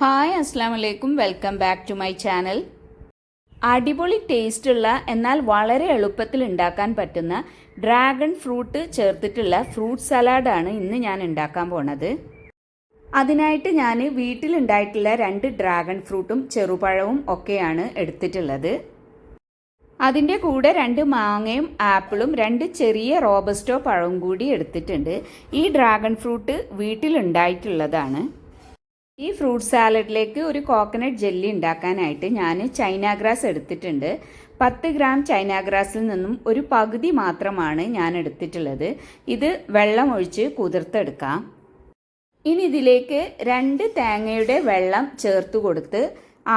Hi അസ്സാം വലൈക്കും welcome back to my channel അടിപൊളി ടേസ്റ്റുള്ള എന്നാൽ വളരെ എളുപ്പത്തിൽ ഉണ്ടാക്കാൻ പറ്റുന്ന ഡ്രാഗൺ ഫ്രൂട്ട് ചേർത്തിട്ടുള്ള ഫ്രൂട്ട് സലാഡാണ് ഇന്ന് ഞാൻ ഉണ്ടാക്കാൻ പോണത്. അതിനായിട്ട് ഞാൻ വീട്ടിലുണ്ടായിട്ടുള്ള രണ്ട് ഡ്രാഗൺ ഫ്രൂട്ടും ചെറുപഴവും ഒക്കെയാണ് എടുത്തിട്ടുള്ളത്. അതിന്റെ കൂടെ രണ്ട് മാങ്ങയും ആപ്പിളും രണ്ട് ചെറിയ റോബസ്റ്റോ പഴവും കൂടി എടുത്തിട്ടുണ്ട്. ഈ ഡ്രാഗൺ ഫ്രൂട്ട് വീട്ടിലുണ്ടായിട്ടുള്ളതാണ്. ഈ ഫ്രൂട്ട് സാലഡിലേക്ക് ഒരു കോക്കനട്ട് ജെല്ലി ഉണ്ടാക്കാനായിട്ട് ഞാൻ ചൈന ഗ്രാസ് എടുത്തിട്ടുണ്ട്. പത്ത് ഗ്രാം ചൈന ഗ്രാസിൽ നിന്നും ഒരു പകുതി മാത്രമാണ് ഞാൻ എടുത്തിട്ടുള്ളത്. ഇത് വെള്ളം ഒഴിച്ച് കുതിർത്തെടുക്കാം. ഇനി ഇതിലേക്ക് രണ്ട് തേങ്ങയുടെ വെള്ളം ചേർത്ത് കൊടുത്ത്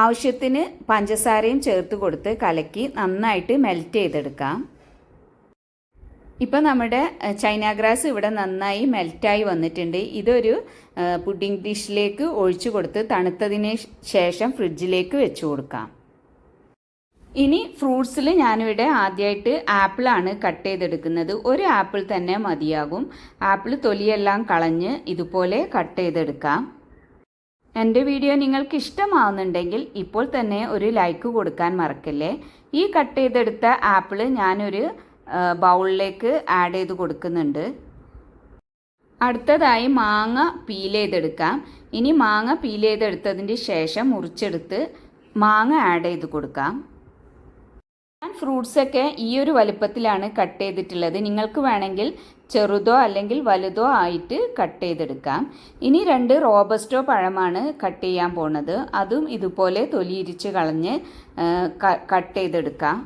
ആവശ്യത്തിന് പഞ്ചസാരയും ചേർത്ത് കൊടുത്ത് കലക്കി നന്നായിട്ട് മെൽറ്റ് ചെയ്തെടുക്കാം. ഇപ്പോൾ നമ്മുടെ ചൈന ഗ്രാസ് ഇവിടെ നന്നായി മെൽറ്റായി വന്നിട്ടുണ്ട്. ഇതൊരു പുഡിംഗ് ഡിഷിലേക്ക് ഒഴിച്ചു കൊടുത്ത് തണുത്തതിന് ശേഷം ഫ്രിഡ്ജിലേക്ക് വെച്ചു കൊടുക്കാം. ഇനി ഫ്രൂട്ട്സിൽ ഞാനിവിടെ ആദ്യമായിട്ട് ആപ്പിളാണ് കട്ട് ചെയ്തെടുക്കുന്നത്. ഒരു ആപ്പിൾ തന്നെ മതിയാകും. ആപ്പിൾ തൊലിയെല്ലാം കളഞ്ഞ് ഇതുപോലെ കട്ട് ചെയ്തെടുക്കാം. എന്റെ വീഡിയോ നിങ്ങൾക്ക് ഇഷ്ടമാവുന്നുണ്ടെങ്കിൽ ഇപ്പോൾ തന്നെ ഒരു ലൈക്ക് കൊടുക്കാൻ മറക്കല്ലേ? ഈ കട്ട് ചെയ്തെടുത്ത ആപ്പിൾ ഞാനൊരു ബൗളിലേക്ക് ആഡ് ചെയ്ത് കൊടുക്കുന്നുണ്ട്. അടുത്തതായി മാങ്ങ പീൽ ചെയ്തെടുക്കാം. ഇനി മാങ്ങ പീൽ ചെയ്തെടുത്തതിന് ശേഷം മുറിച്ചെടുത്ത് മാങ്ങ ആഡ് ചെയ്ത് കൊടുക്കാം. ഞാൻ ഫ്രൂട്ട്സൊക്കെ ഈ ഒരു വലുപ്പത്തിലാണ് കട്ട് ചെയ്തിട്ടുള്ളത്. നിങ്ങൾക്ക് വേണമെങ്കിൽ ചെറുതോ അല്ലെങ്കിൽ വലുതോ ആയിട്ട് കട്ട് ചെയ്തെടുക്കാം. ഇനി രണ്ട് റോബസ്റ്റോ പഴമാണ് കട്ട് ചെയ്യാൻ പോണത്. അതും ഇതുപോലെ തൊലിയിരിച്ച് കളഞ്ഞ് കട്ട് ചെയ്തെടുക്കാം.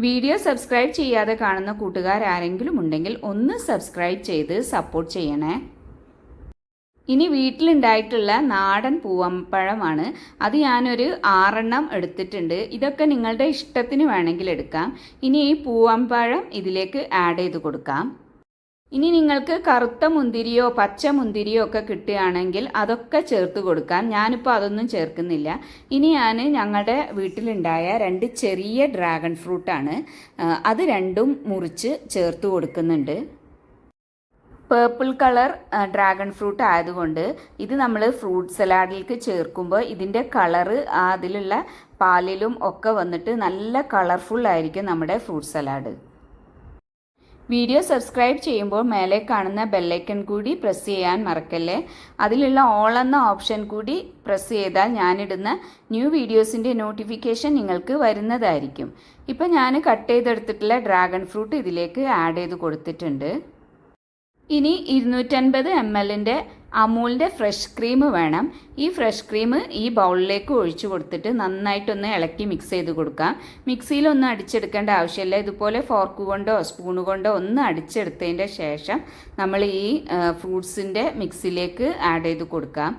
വീഡിയോ സബ്സ്ക്രൈബ് ചെയ്യാതെ കാണുന്ന കൂട്ടുകാർ ആരെങ്കിലും ഉണ്ടെങ്കിൽ ഒന്ന് സബ്സ്ക്രൈബ് ചെയ്ത് സപ്പോർട്ട് ചെയ്യണേ. ഇനി വീട്ടിലുണ്ടായിട്ടുള്ള നാടൻ പൂവമ്പഴമാണ് അത് ഞാനൊരു ആറെണ്ണം എടുത്തിട്ടുണ്ട്. ഇതൊക്കെ നിങ്ങളുടെ ഇഷ്ടത്തിന് വേണമെങ്കിൽ എടുക്കാം. ഇനി ഈ പൂവമ്പഴം ഇതിലേക്ക് ആഡ് ചെയ്ത് കൊടുക്കാം. ഇനി നിങ്ങൾക്ക് കറുത്ത മുന്തിരിയോ പച്ച മുന്തിരിയോ ഒക്കെ കിട്ടുകയാണെങ്കിൽ അതൊക്കെ ചേർത്ത് കൊടുക്കാം. ഞാനിപ്പോൾ അതൊന്നും ചേർക്കുന്നില്ല. ഇനി ഞാൻ ഞങ്ങളുടെ വീട്ടിലുണ്ടായ രണ്ട് ചെറിയ ഡ്രാഗൺ ഫ്രൂട്ടാണ് അത് രണ്ടും മുറിച്ച് ചേർത്ത് കൊടുക്കുന്നുണ്ട്. പേർപ്പിൾ കളർ ഡ്രാഗൺ ഫ്രൂട്ട് ആയതുകൊണ്ട് ഇത് നമ്മൾ ഫ്രൂട്ട് സലാഡിലേക്ക് ചേർക്കുമ്പോൾ ഇതിന്റെ കളറ് അതിലുള്ള പാലിലും ഒക്കെ വന്നിട്ട് നല്ല കളർഫുൾ ആയിരിക്കും നമ്മുടെ ഫ്രൂട്ട് സലാഡ്. വീഡിയോ സബ്സ്ക്രൈബ് ചെയ്യുമ്പോൾ മേലെ കാണുന്ന ബെല്ലൈക്കൺ കൂടി പ്രസ് ചെയ്യാൻ മറക്കല്ലേ? അതിലുള്ള ഓൾ എന്ന ഓപ്ഷൻ കൂടി പ്രസ് ചെയ്താൽ ഞാനിടുന്ന ന്യൂ വീഡിയോസിന്റെ നോട്ടിഫിക്കേഷൻ നിങ്ങൾക്ക് വരുന്നതായിരിക്കും. ഇപ്പം ഞാൻ കട്ട് ചെയ്തെടുത്തിട്ടുള്ള ഡ്രാഗൺ ഫ്രൂട്ട് ഇതിലേക്ക് ആഡ് ചെയ്ത് കൊടുത്തിട്ടുണ്ട്. ഇനി ഇരുന്നൂറ്റൻപത് എം എല്ലിന്റെ അമൂലിന്റെ ഫ്രഷ് ക്രീം വേണം. ഈ ഫ്രഷ് ക്രീം ഈ ബൗളിലേക്ക് ഒഴിച്ചു കൊടുത്തിട്ട് നന്നായിട്ടൊന്ന് ഇളക്കി മിക്സ് ചെയ്ത് കൊടുക്കാം. മിക്സിയിലൊന്നും അടിച്ചെടുക്കേണ്ട ആവശ്യമില്ല. ഇതുപോലെ ഫോർക്ക് കൊണ്ടോ സ്പൂൺ കൊണ്ടോ ഒന്ന് അടിച്ചെടുത്തതിന്റെ ശേഷം നമ്മൾ ഈ ഫ്രൂട്ട്സിന്റെ മിക്സിയിലേക്ക് ആഡ് ചെയ്ത് കൊടുക്കാം.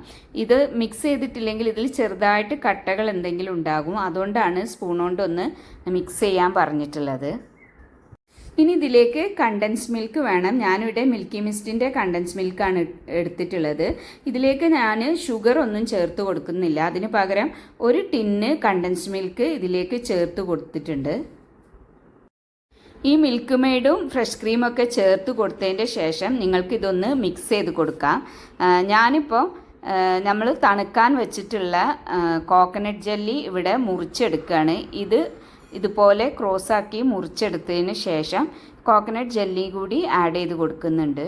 ഇത് മിക്സ് ചെയ്തിട്ടില്ലെങ്കിൽ ഇതിൽ ചെറുതായിട്ട് കട്ടകൾ എന്തെങ്കിലും ഉണ്ടാകും. അതുകൊണ്ടാണ് സ്പൂൺ കൊണ്ടൊന്ന് മിക്സ് ചെയ്യാൻ പറഞ്ഞിട്ടുള്ളത്. ഇനി ഇതിലേക്ക് കണ്ടൻസ് മിൽക്ക് വേണം. ഞാനിവിടെ മിൽക്കി മിസ്റ്റിന്റെ കണ്ടൻസ് മിൽക്കാണ് എടുത്തിട്ടുള്ളത്. ഇതിലേക്ക് ഞാൻ ഷുഗർ ഒന്നും ചേർത്ത് കൊടുക്കുന്നില്ല. അതിന് പകരം ഒരു ടിന്ന് കണ്ടൻസ് മിൽക്ക് ഇതിലേക്ക് ചേർത്ത് കൊടുത്തിട്ടുണ്ട്. ഈ മിൽക്ക് മെയ്ഡും ഫ്രഷ് ക്രീമൊക്കെ ചേർത്ത് കൊടുത്തതിന്റെ ശേഷം നിങ്ങൾക്കിതൊന്ന് മിക്സ് ചെയ്ത് കൊടുക്കാം. ഞാനിപ്പോൾ നമ്മൾ തണുക്കാൻ വെച്ചിട്ടുള്ള കോക്കനട്ട് ജെല്ലി ഇവിടെ മുറിച്ചെടുക്കുകയാണ് ഇത് ഇതുപോലെ ക്രോസാക്കി മുറിച്ചെടുത്തതിന് ശേഷം കോക്കനട്ട് ജെല്ലി കൂടി ആഡ് ചെയ്ത് കൊടുക്കുന്നുണ്ട്.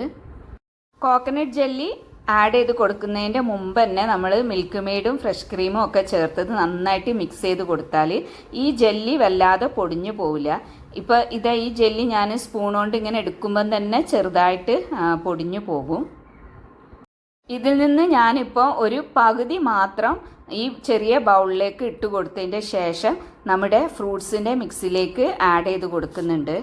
കോക്കനട്ട് ജെല്ലി ആഡ് ചെയ്ത് കൊടുക്കുന്നതിന്റെ മുമ്പ് തന്നെ നമ്മൾ മിൽക്ക് മെയ്ഡും ഫ്രഷ് ക്രീമും ഒക്കെ ചേർത്തത് നന്നായിട്ട് മിക്സ് ചെയ്ത് കൊടുത്താൽ ഈ ജെല്ലി വല്ലാതെ പൊടിഞ്ഞു പോവില്ല. ഇപ്പോൾ ഇതാ ഈ ജെല്ലി ഞാൻ സ്പൂൺ കൊണ്ട് ഇങ്ങനെ എടുക്കുമ്പം തന്നെ ചെറുതായിട്ട് പൊടിഞ്ഞു പോകും. ഇതിൽ നിന്ന് ഞാനിപ്പോൾ ഒരു പകുതി മാത്രം ഈ ചെറിയ ബൗളിലേക്ക് ഇട്ട് കൊടുത്തതിന്റെ ശേഷം നമ്മുടെ ഫ്രൂട്ട്സിന്റെ മിക്സിലേക്ക് ആഡ് ചെയ്ത് കൊടുക്കുന്നുണ്ട്.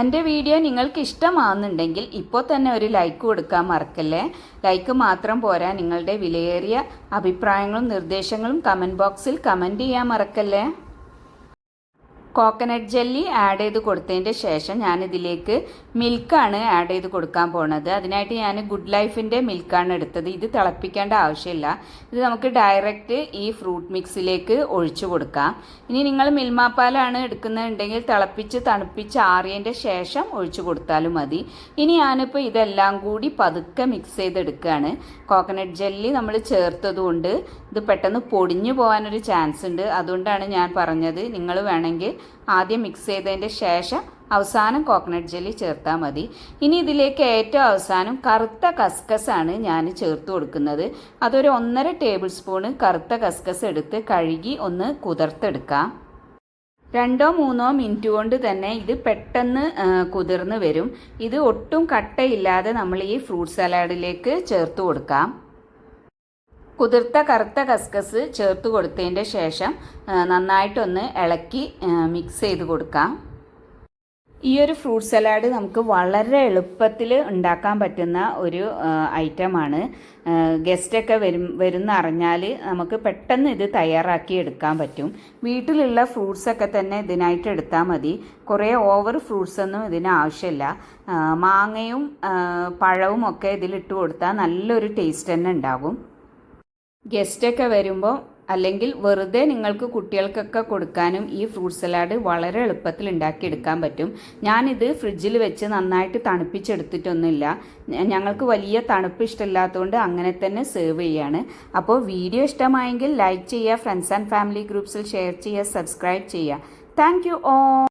എന്റെ വീഡിയോ നിങ്ങൾക്ക് ഇഷ്ടമാവുന്നുണ്ടെങ്കിൽ ഇപ്പോൾ തന്നെ ഒരു ലൈക്ക് കൊടുക്കാൻ മറക്കല്ലേ? ലൈക്ക് മാത്രം പോരാ നിങ്ങളുടെ വിലയേറിയ അഭിപ്രായങ്ങളും നിർദ്ദേശങ്ങളും കമന്റ് ബോക്സിൽ കമന്റ് ചെയ്യാൻ മറക്കല്ലേ? കോക്കനട്ട് ജെല്ലി ആഡ് ചെയ്ത് കൊടുത്തതിന്റെ ശേഷം ഞാനിതിലേക്ക് മിൽക്കാണ് ആഡ് ചെയ്ത് കൊടുക്കാൻ പോണത്. അതിനായിട്ട് ഞാൻ ഗുഡ് ലൈഫിന്റെ മിൽക്കാണ് എടുത്തത്. ഇത് തിളപ്പിക്കേണ്ട ആവശ്യമില്ല. ഇത് നമുക്ക് ഡയറക്റ്റ് ഈ ഫ്രൂട്ട് മിക്സിലേക്ക് ഒഴിച്ചു കൊടുക്കാം. ഇനി നിങ്ങൾ മിൽമാപ്പാലാണ് എടുക്കുന്നുണ്ടെങ്കിൽ തിളപ്പിച്ച് തണുപ്പിച്ച് ആറിയതിന്റെ ശേഷം ഒഴിച്ചു കൊടുത്താലും മതി. ഇനി ഞാനിപ്പോൾ ഇതെല്ലാം കൂടി പതുക്കെ മിക്സ് ചെയ്തെടുക്കുകയാണ്. കോക്കനട്ട് ജെല്ലി നമ്മൾ ചേർത്തതുകൊണ്ട് ഇത് പെട്ടെന്ന് പൊടിഞ്ഞു പോകാനൊരു ചാൻസ് ഉണ്ട്. അതുകൊണ്ടാണ് ഞാൻ പറഞ്ഞത്. നിങ്ങൾ വേണമെങ്കിൽ ആദ്യം മിക്സ് ചെയ്തതിന്റെ ശേഷം അവസാനം കോക്കനട്ട് ജെല്ലി ചേർത്താൽ മതി. ഇനി ഇതിലേക്ക് ഏറ്റവും അവസാനം കറുത്ത കസ്കസാണ് ഞാൻ ചേർത്ത് കൊടുക്കുന്നത്. അതൊരു ഒന്നര ടേബിൾ സ്പൂണ് കറുത്ത കസ്കസ് എടുത്ത് കഴുകി ഒന്ന് കുതിർത്തെടുക്കാം. രണ്ടോ മൂന്നോ മിനിറ്റ് കൊണ്ട് തന്നെ ഇത് പെട്ടെന്ന് കുതിർന്ന് വരും. ഇത് ഒട്ടും കട്ടയില്ലാതെ നമ്മൾ ഈ ഫ്രൂട്ട് സലാഡിലേക്ക് ചേർത്ത് കൊടുക്കാം. കുതിർത്ത കറുത്ത കസ്കസ് ചേർത്ത് കൊടുത്തതിന്റെ ശേഷം നന്നായിട്ടൊന്ന് ഇളക്കി മിക്സ് ചെയ്ത് കൊടുക്കാം. ഈ ഒരു ഫ്രൂട്ട് സലാഡ് നമുക്ക് വളരെ എളുപ്പത്തിൽ ഉണ്ടാക്കാൻ പറ്റുന്ന ഒരു ഐറ്റമാണ് ഗസ്റ്റൊക്കെ വരും വരുന്ന അറിഞ്ഞാൽ നമുക്ക് പെട്ടെന്ന് ഇത് തയ്യാറാക്കി എടുക്കാൻ പറ്റും. വീട്ടിലുള്ള ഫ്രൂട്ട്സൊക്കെ തന്നെ ഇതിനായിട്ട് എടുത്താൽ മതി. കുറേ ഓവർ ഫ്രൂട്ട്സ് ഒന്നും ഇതിന് ആവശ്യമില്ല. മാങ്ങയും പഴവും ഒക്കെ ഇതിലിട്ട് കൊടുത്താൽ നല്ലൊരു ടേസ്റ്റ് തന്നെ ഉണ്ടാകും. ഗസ്റ്റൊക്കെ വരുമ്പോൾ അല്ലെങ്കിൽ വെറുതെ നിങ്ങൾക്ക് കുട്ടികൾക്കൊക്കെ കൊടുക്കാനും ഈ ഫ്രൂട്ട് സലാഡ് വളരെ എളുപ്പത്തിൽ ഉണ്ടാക്കിയെടുക്കാൻ പറ്റും. ഞാനിത് ഫ്രിഡ്ജിൽ വെച്ച് നന്നായിട്ട് തണുപ്പിച്ചെടുത്തിട്ടൊന്നുമില്ല. ഞങ്ങൾക്ക് വലിയ തണുപ്പ് ഇഷ്ടമില്ലാത്തതുകൊണ്ട് അങ്ങനെ തന്നെ സെർവ് ചെയ്യാണ്. അപ്പോൾ വീഡിയോ ഇഷ്ടമായെങ്കിൽ ലൈക്ക് ചെയ്യുക ഫ്രണ്ട്സ് ആൻഡ് ഫാമിലി ഗ്രൂപ്പ്സിൽ ഷെയർ ചെയ്യുക സബ്സ്ക്രൈബ് ചെയ്യുക. Thank you oh